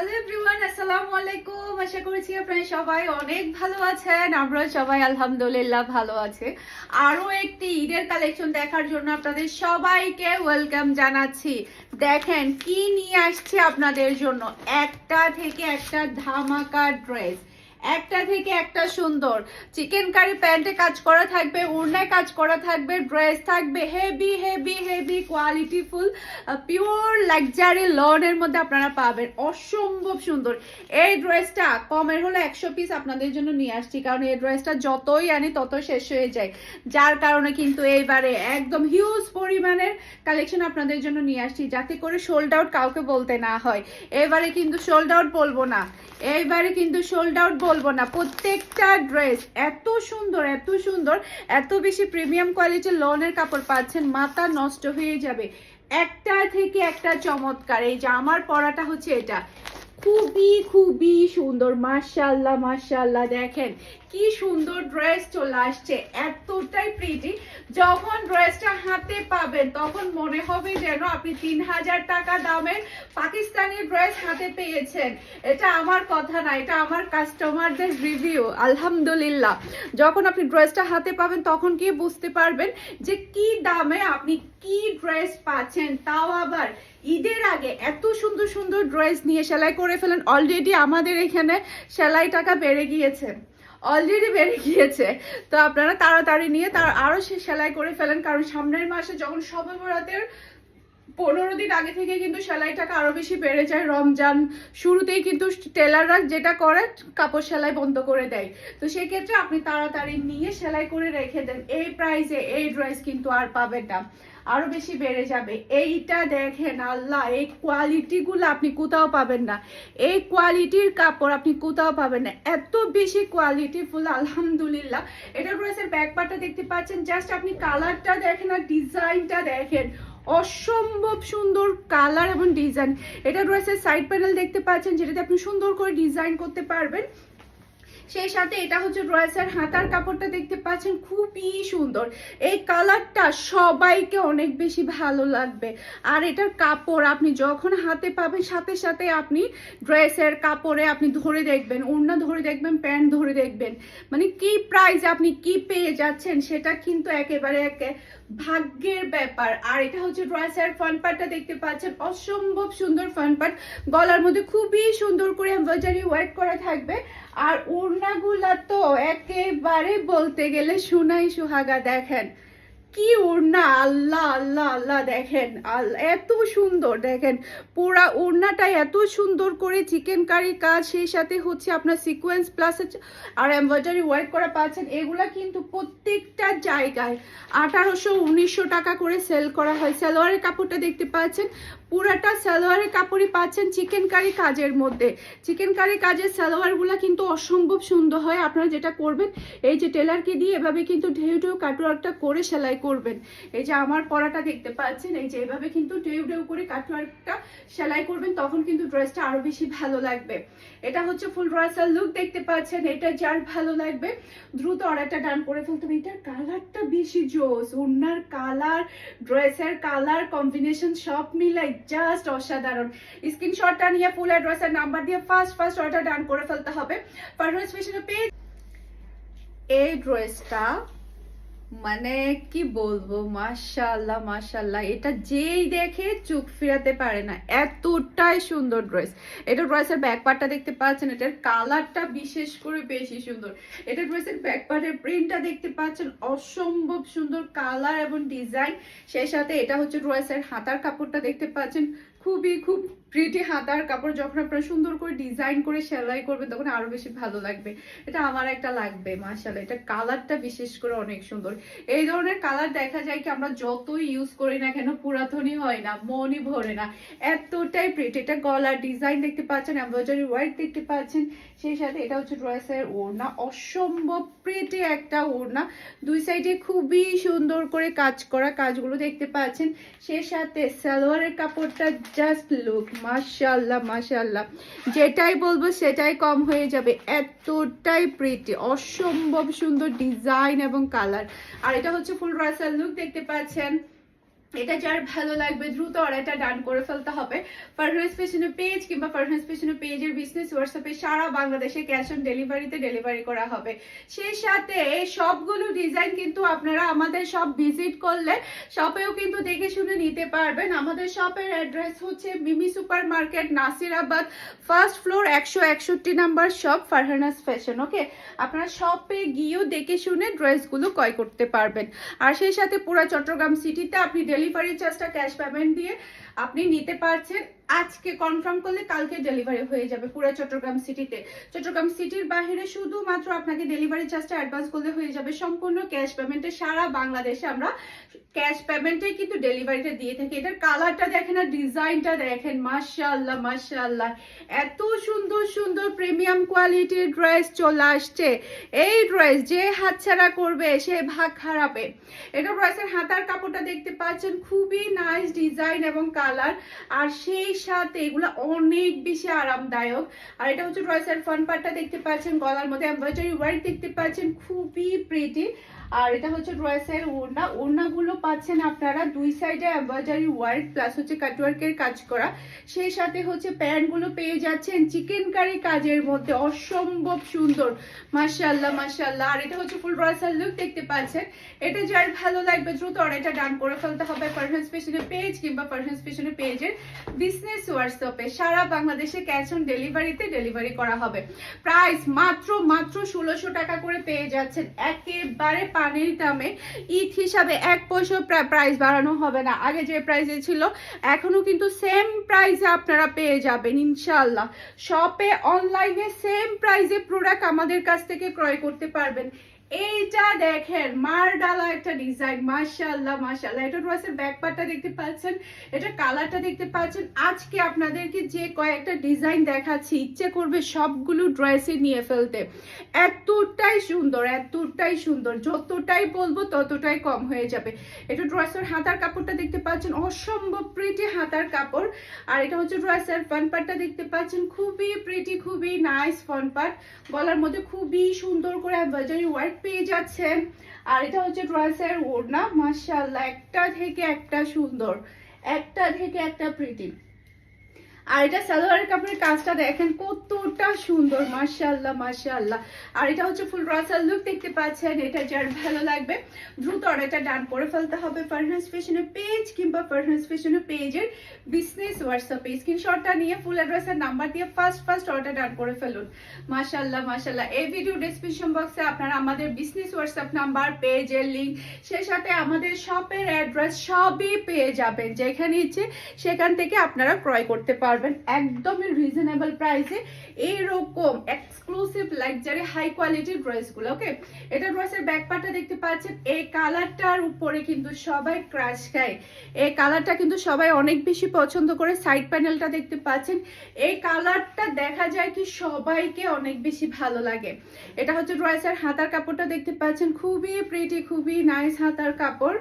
Hello everyone আসসালামু আলাইকুম আশা করছি আপনারা সবাই অনেক ভালো আছেন। আমরা সবাই আলহামদুলিল্লাহ ভালো আছে। আরও একটি ঈদের কালেকশন দেখার জন্য আপনাদের সবাইকে ওয়েলকাম জানাচ্ছি। দেখেন কি নিয়ে আসছি আপনাদের জন্য। একটা থেকে একটা ধামাকা ড্রেস একটা থেকে একটা সুন্দর। চিকেন কারি প্যান্টে কাজ করা থাকবে, উড়নায় কাজ করা থাকবে ড্রেস থাকবে heavy heavy heavy quality full pure luxury লনের মধ্যে আপনারা পাবেন। অসম্ভব সুন্দর। এই ড্রেসটা কমের হলো একশো পিস আপনাদের জন্য নিয়ে আসছি, কারণ এই ড্রেসটা যতই আনি তত শেষ হয়ে যায়। যার কারণে কিন্তু এইবারে একদম হিউজ পরিমাণের কালেকশন আপনাদের জন্য নিয়ে আসছি, যাতে করে শোল্ড আউট কাউকে বলতে না হয়। এবারে কিন্তু শোল্ড আউট বলব না। এইবারে কিন্তু শোল্ড আউট বলব না, প্রত্যেকটা ড্রেস এত সুন্দর এত সুন্দর, এত বেশি প্রিমিয়াম কোয়ালিটির লনের কাপড় পাচ্ছেন, মাথা নষ্ট হয়ে যাবে। একটা থেকে একটা চমৎকার, এই যে আমার পড়াটা হচ্ছে এটা। খুবই খুবই সুন্দর মার্শাল্লাহ মার্শাল্লাহ দেখেন কি সুন্দর ড্রেস চলে আসছে, এতটাই প্রিটি যখন ড্রেসটা হাতে পাবেন, তখন মনে হবে যেন আপনি তিন হাজার টাকা দামের পাকিস্তানি ড্রেস হাতে পেয়েছেন। এটা আমার কথা না, এটা আমার কাস্টমারদের রিভিউ আলহামদুলিল্লাহ। যখন আপনি ড্রেসটা হাতে পাবেন, তখন কি বুঝতে পারবেন যে কি দামে আপনি কি ড্রেস পাচ্ছেন, তাও আবার ঈদের আগে এত সুন্দর সুন্দর ড্রেস নিয়ে সেলাই করে ফেলেন। অলরেডি আমাদের এখানে সেলাই টাকা বেড়ে গিয়েছে। অলরেডি বেড়ে গিয়েছে। তো আপনারা তাড়াতাড়ি নিয়ে তার আরও সে সেলাই করে ফেলেন, কারণ সামনের মাসে যখন সবে বরাতের পনেরো দিন আগে থেকে কিন্তু সেলাই টাকা আরও বেশি বেড়ে যায়। রমজান শুরুতেই কিন্তু টেলাররা যেটা করে, কাপড় সেলাই বন্ধ করে দেয়। তো সেক্ষেত্রে আপনি তাড়াতাড়ি নিয়ে সেলাই করে রেখে দেন। এই প্রাইসে এই ড্রেস কিন্তু আর পাবেন না। আরও বেশি বেড়ে যাবে। এইটা দেখেন আল্লাহ, এই কোয়ালিটিগুলো আপনি কোথাও পাবেন না। এই কোয়ালিটির কাপড় আপনি কোথাও পাবেন না। এত বেশি কোয়ালিটি ফুল, আলহামদুলিল্লাহ। এটা ড্রেসের ব্যাক পার্টটা দেখতে পাচ্ছেন। জাস্ট আপনি কালারটা দেখেন আর ডিজাইনটা দেখেন। অসম্ভব সুন্দর কালার এবং ডিজাইন এটা ড্রেসের সাইড প্যানেল দেখতে পাচ্ছেন, যেটাতে আপনি সুন্দর করে ডিজাইন করতে পারবেন। সেই সাথে এটা হচ্ছে ড্রেসের হাতার কাপড়টা দেখতে পাচ্ছেন, খুবই সুন্দর। এই কালারটা সবাইকে অনেক বেশি ভালো লাগবে। আর এটার কাপড় আপনি যখন হাতে পাবেন, সাথে সাথে আপনি ড্রেসের কাপড়ে আপনি ধরে দেখবেন, ওড়না ধরে দেখবেন, প্যান্ট ধরে দেখবেন। মানে কি প্রাইস আপনি কি পেয়ে যাচ্ছেন, সেটা কিন্তু একেবারে একে ভাগ্যের ব্যাপার। আর এটা হচ্ছে ড্রেসের ফ্রন্ট পার্টটা দেখতে পাচ্ছেন, অসম্ভব সুন্দর ফ্রন্ট পার্ট গলার মধ্যে খুবই সুন্দর করে এমব্রয়ডারি ওয়ার্ক করা থাকবে। আর ওড়নাগুলা তো একেবারে বলতে গেলে সোনাই সুহাগা দেখেন। কি ওড়না, আল্লাহ আল্লাহ আল্লাহ দেখেন। এত সুন্দর দেখেন। পুরা ওড়নাটা এত সুন্দর করে চিকেন কারি কাজ, সেই সাথে হচ্ছে আপনার সিকোয়েন্স প্লাস আর এমব্রয়ডারি ওয়ার্ক করা পাচ্ছেন, এগুলা কিন্তু প্রত্যেকটা জায়গায় আঠারোশো, উনিশশো টাকা করে সেল করা হয়। সালোয়ারের কাপড়টা দেখতে পাচ্ছেন পুরাটা সালোয়ারের কাপড়ই পাচ্ছেন চিকেন কারি কাজের মধ্যে। চিকেন কারি কাজের সালোয়ারগুলো কিন্তু অসম্ভব সুন্দর হয়। আপনারা যেটা করবেন, এই যে টেলারকে দিয়ে এভাবে কিন্তু ঢেউ ঢেউ কাটওয়ার্কটা করে সেলাই করবেন। এই যে আমার পরাটা দেখতে পাচ্ছেন, এই যে এভাবে কিন্তু ঢেউ ঢেউ করে কাটওয়ার্কটা সেলাই করবেন, তখন কিন্তু ড্রেসটা আরও বেশি ভালো লাগবে। এটা হচ্ছে ফুল ড্রেসের লুক দেখতে পাচ্ছেন, এটা যার ভালো লাগবে। দ্রুত অর্ডারটা ডান করে ফেলতে হবে। এটার কালারটা বেশি জোস। ওনার কালার, ড্রেসের কালার, কম্বিনেশন সব মিলাই জাস্ট অসাধারণ। স্ক্রিনশটটা নিয়ে ফুল অ্যাড্রেস আর নাম্বার দিয়ে ফার্স্ট ফার্স্ট অর্ডার ডান করে ফেলতে হবে। ফার্স্ট স্পেশাল পেজ এই ড্রেসটা মানে কি বলব মাশাল্লাহ মাশাল্লাহ এটা যেই দেখে চোখ ফিরাতে পারে না। এতটাই সুন্দর ড্রেস এটা ড্রেসের ব্যাক পার্টটা দেখতে পাচ্ছেন, এটার কালারটা বিশেষ করে বেশি সুন্দর। এটা ড্রেসের ব্যাক পার্টের প্রিন্টটা দেখতে পাচ্ছেন, অসম্ভব সুন্দর কালার এবং ডিজাইন সেই সাথে এটা হচ্ছে ড্রেসের হাতার কাপড়টা দেখতে পাচ্ছেন। খুবই, খুব প্রিটি হাতার কাপড় যখন আপনারা সুন্দর করে ডিজাইন করে সেলাই করবেন, তখন আরও বেশি ভালো লাগবে। এটা আমার একটা লাগবে, মাশাআল্লাহ। এটা কালারটা বিশেষ করে অনেক সুন্দর। এই ধরনের কালার দেখা যায় কি, আমরা যতই ইউজ করি না কেন, পুরাতনই হয় না, মনই ভরে না। এতটাই প্রিটি এটা গলার ডিজাইন দেখতে পাচ্ছেন এমব্রয়ডারি ওয়ার্ক দেখতে পাচ্ছেন। সেই সাথে এটা হচ্ছে ড্রেসের ওড়না। অসম্ভব প্রিটি একটা ওড়না। দুই সাইডে খুবই সুন্দর করে কাজ করা কাজগুলো দেখতে পাচ্ছেন। সেই সাথে সালোয়ারের কাপড়টা জাস্ট লুক মাশাল্লাহ মাশাল্লাহ যেটাই বলব সেটাই কম হয়ে যাবে। এতটাই প্রিটি অসম্ভব সুন্দর ডিজাইন এবং কালার আর এটা হচ্ছে ফুল রাসাল লুক দেখতে পাচ্ছেন। এটা যার ভালো লাগবে, দ্রুত অর্ডারটা ডান করে ফেলতে হবে। ফারহাস ফ্যাশনের পেজ কিংবা ফারহাস ফ্যাশনের পেজের বিজনেস হোয়াটসঅ্যাপে সারা বাংলাদেশে ক্যাশ অন ডেলিভারিতে ডেলিভারি করা হবে। সেই সাথে সবগুলো ডিজাইন কিন্তু আপনারা আমাদের সব ভিজিট করলে শপেও কিন্তু দেখে শুনে নিতে পারবেন। আমাদের শপের অ্যাড্রেস হচ্ছে Mimi super market Nasirabad first floor একশো একষট্টি number shop Farhanas fashion okay আপনারা শপে গিয়েও দেখে শুনে ড্রেসগুলো ক্রয় করতে পারবেন। আর সেই সাথে পুরা চট্টগ্রাম সিটিতে আপনি ডেলিভারি চার্জটা ক্যাশ পেমেন্ট দিয়ে আপনি নিতে পারছেন। আজকে কনফার্ম করলে কালকে ডেলিভারি হয়ে যাবে পুরো চট্টগ্রাম সিটিতে চট্টগ্রাম সিটির বাইরে শুধুমাত্র আপনাকে ডেলিভারি চার্জটা অ্যাডভান্স করলে হয়ে যাবে। সম্পূর্ণ ক্যাশ পেমেন্টে সারা বাংলাদেশে আমরা ক্যাশ পেমেন্টে কিন্তু ডেলিভারিটা দিয়ে থাকি। এটার কালারটা দেখেন আর ডিজাইনটা দেখেন, মাশাআল্লাহ মাশাআল্লাহ। এত সুন্দর সুন্দর প্রিমিয়াম কোয়ালিটির ড্রেস চলে আসছে। এই ড্রেস যে হাতছাড়া করবে, সে ভাগ খারাপে এটা ড্রেসের হাতার কাপড়টা দেখতে পাচ্ছেন, খুবই নাইস ডিজাইন এবং কালার আর সেই সাথে এগুলো অনেক বেশি আরামদায়ক। আর এটা হচ্ছে ড্রেসের ফ্রন্ট পার্টটা দেখতে পাচ্ছেন, গলার মধ্যে এমব্রয়ডারি ওয়ার্ক দেখতে পাচ্ছেন, খুবই প্রিটি আর এটা হচ্ছে ড্রেসের ওড়না, ওড়নাগুলো পাচ্ছেন আপনারা দুই সাইডে এমব্রয়ডারি ওয়ার্ক প্লাস হচ্ছে কাটওয়ার্কের কাজ করা। সেই সাথে হচ্ছে প্যান্টগুলো পেয়ে যাচ্ছেন চিকেন কারি কাজের মধ্যে, অসম্ভব সুন্দর। মাশাআল্লাহ মাশাআল্লাহ। আর এটা হচ্ছে ফুল ড্রেসের লুক দেখতে পাচ্ছেন। এটা যার ভালো লাগবে দ্রুত অর্ডারটা ডান করে ফেলতে হবে। পারফেন্স পেশনের পেজ কিংবা পারফেন্স পেশনের পেজের বিজনেস হোয়াটসঅ্যাপে সারা বাংলাদেশে ক্যাশ অন ডেলিভারিতে ডেলিভারি করা হবে। প্রাইস মাত্র মাত্র ষোলোশো টাকা করে পেয়ে যাচ্ছেন। একেবারে পানির দামে ইট হিসাবে এক পয়সা প্রাইস বাড়ানো হবে না। আগে যে প্রাইসে ছিল এখনও কিন্তু সেম প্রাইসে আপনারা পেয়ে যাবেন ইনশাল্লাহ শপে অনলাইনে সেম প্রাইসে প্রোডাক্ট আমাদের কাছ থেকে ক্রয় করতে পারবেন। এইটা দেখেন মার ডালা একটা ডিজাইন মাশাআল্লাহ মাশাআল্লাহ। এটা ড্রেসের ব্যাক পার্টটা দেখতে পাচ্ছেন, এটা কালারটা দেখতে পাচ্ছেন। আজকে আপনাদেরকে যে কয়েকটা ডিজাইন দেখাচ্ছি, ইচ্ছে করবে সবগুলো ড্রেসে নিয়ে ফেলতে। এতটাই সুন্দর এতটাই সুন্দর। যতটাই বলব ততটাই কম হয়ে যাবে। এটা ড্রেসের হাতার কাপড়টা দেখতে পাচ্ছেন, অসম্ভব প্রিটি হাতার কাপড়। আর এটা হচ্ছে ড্রেসের ফ্রন্ট পার্টটা দেখতে পাচ্ছেন, খুবই প্রিটি খুবই নাইস ফ্রন্ট পার্ট গলার মধ্যে খুবই সুন্দর করে এমব্রয়ডারি ওয়ার্ক পেয়ে যাচ্ছেন। আর এটা হচ্ছে ড্রেসের ওড়না। মাশাআল্লাহ, একটা থেকে একটা সুন্দর, একটা থেকে একটা প্রিটি আর এটা সালোয়ার কাপড়ের কাজটা দেখেন কতটা সুন্দর, মাশাআল্লাহ মাশাআল্লাহ। আর এটা হচ্ছে ফুল রাসাল লুক দেখতে পাচ্ছেন, এটা যার ভালো লাগবে। দ্রুত অর্ডারটা ডান করে ফেলতে হবে ফারহান্স ফ্যাশনের পেজ কিংবা ফারহান্স ফ্যাশনের পেজের বিজনেস হোয়াটসঅ্যাপে স্ক্রিনশটটা নিয়ে ফুল অ্যাড্রেসের নাম্বার দিয়ে ফার্স্ট ফার্স্ট অর্ডার ডান করে ফেলুন। মাশাআল্লাহ মাশাআল্লাহ। এই ভিডিও ডেসক্রিপশন বক্সে আপনারা আমাদের বিজনেস হোয়াটসঅ্যাপ নাম্বার পেজের লিঙ্ক সেই সাথে আমাদের শপের অ্যাড্রেস সবই পেয়ে যাবেন। যেখানে ইচ্ছে সেখান থেকে আপনারা ক্রয় করতে পারবেন। একদমই রিজনেবল প্রাইসে এইরকম এক্সক্লুসিভ লাক্সারি হাই কোয়ালিটির ড্রেসগুলো ওকে এটা ড্রেসের ব্যাক পার্টটা দেখতে পাচ্ছেন। এই কালারটার উপরে কিন্তু সবাই ক্রাশ খায়। এই কালারটা কিন্তু সবাই অনেক বেশি পছন্দ করে। সাইড প্যানেলটা দেখতে পাচ্ছেন। এই কালারটা দেখা যায় কি সবাইকে অনেক বেশি ভালো লাগে। এটা হচ্ছে ড্রেসের হাতার কাপড়টা দেখতে পাচ্ছেন। খুবই প্রিটি খুবই নাইস হাতার কাপড়।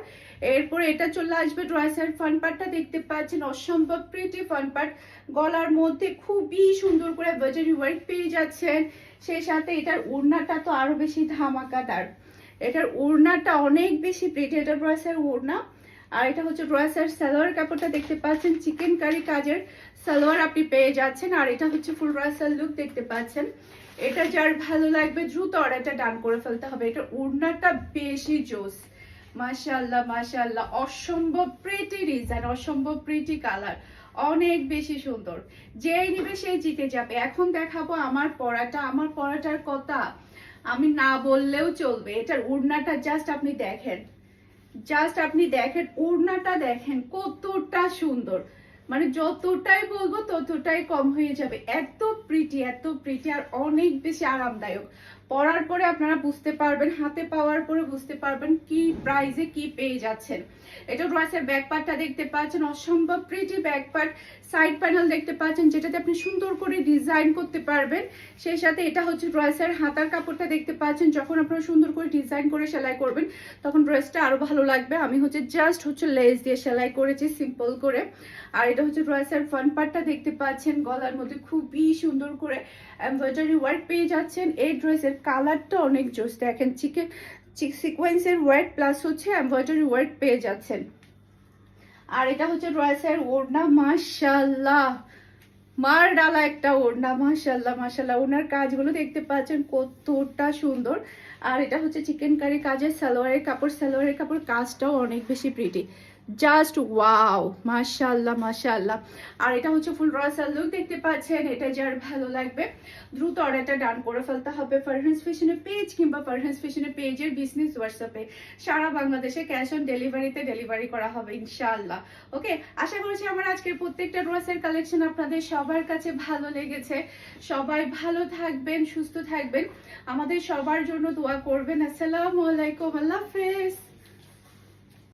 এরপর এটা চলে আসবে ড্রেসের ফান পার্টটা দেখতে পাচ্ছেন, অসম্ভব প্রিটি ফান পার্ট গলার মধ্যে খুবই সুন্দর করে বাজারি ওয়ার্ক পেয়ে যাচ্ছেন। সেই সাথে এটার ওড়নাটা তো আরও বেশি ধামাকাদার। এটার ওড়নাটা অনেক বেশি প্রিটি এটা ড্রেসের ওড়না। আর এটা হচ্ছে ড্রেসের সালোয়ার কাপড়টা দেখতে পাচ্ছেন চিকেন কারি কাজের সালোয়ার আপনি পেয়ে যাচ্ছেন। আর এটা হচ্ছে ফুল ড্রেসের লুক দেখতে পাচ্ছেন। এটা যার ভালো লাগবে দ্রুত অর্ডারটা ডান করে ফেলতে হবে। এটা ওড়নাটা বেশি জোস। মাশাআল্লাহ মাশাআল্লাহ। অসম্ভব প্রিটি ডিজাইন অসম্ভব প্রিটি কালার অনেক বেশি সুন্দর। যেই নিবে সেই জিতে যাবে। এখন দেখাবো আমার পড়াটা আমার পড়াটার কথা আমি না বললেও চলবে। এটার উড়নাটা জাস্ট আপনি দেখেন। জাস্ট আপনি দেখেন, উড়নাটা দেখেন কতটা সুন্দর। মানে যতটাই বলব ততটাই কম হয়ে যাবে। এত প্রিটি এত প্রিটি আর অনেক বেশি আরামদায়ক। পরার পরে আপনারা বুঝতে পারবেন, হাতে পাওয়ার পরে বুঝতে পারবেন কি প্রাইজে কি পেয়ে যাচ্ছেন। এটা ড্রেসের ব্যাক পার্টটা দেখতে পাচ্ছেন, অসম্ভব pretty back part side panel দেখতে পাচ্ছেন, যেটাতে আপনি সুন্দর করে ডিজাইন করতে পারবেন। সেই সাথে এটা হচ্ছে ড্রেসের হাতার কাপড়টা দেখতে পাচ্ছেন, যখন আপনারা সুন্দর করে ডিজাইন করে সেলাই করবেন, তখন ড্রেসটা আরও ভালো লাগবে। আমি হচ্ছে জাস্ট হচ্ছে লেস দিয়ে সেলাই করেছি সিম্পল করে। আর এটা হচ্ছে ড্রেসের ফ্রন্ট পার্টটা দেখতে পাচ্ছেন, গলার মধ্যে খুবই সুন্দর করে এমব্রয়ডারি ওয়ার্ক পেয়ে যাচ্ছেন। এই ড্রেসের কালারটা অনেক জোস দেখেন চিকেন সিকোয়েন্সের ওয়ার্ক প্লাস হচ্ছে এমব্রয়ডারি ওয়ার্ক পেয়ে যাচ্ছেন। আর এটা হচ্ছে ড্রেসের ওড়না মাশাল্লাহ মার ডালা একটা ওড়না মাশাল্লাহ মাশাল্লাহ ওনার কাজগুলো দেখতে পাচ্ছেন কতটা সুন্দর। আর এটা হচ্ছে চিকেন কারি কাজের সালোয়ারের কাপড়। সালোয়ারের কাপড় কাজটাও অনেক বেশি প্রিটি জাস্ট ওয়াও মাশাল্লাহ মাশাল্লাহ আর এটা হচ্ছে ফুল রসাল লুক দেখতে পাচ্ছেন, এটা যার ভালো লাগবে। দ্রুত অর্ডারটা ডান করে ফেলতে হবে ফারহান্স ফ্যাশনের পেজ কিংবা ফারহান্স ফ্যাশনের পেজের বিজনেস হোয়াটসঅ্যাপে সারা বাংলাদেশে ক্যাশ অন ডেলিভারিতে ডেলিভারি করা হবে ইনশাল্লাহ ওকে আশা করছি আমার আজকের প্রত্যেকটা ড্রেসের কালেকশন আপনাদের সবার কাছে ভালো লেগেছে। সবাই ভালো থাকবেন, সুস্থ থাকবেন। আমাদের সবার জন্য দোয়া করবেন। আসসালামু আলাইকুম, আল্লাহ হাফেজ।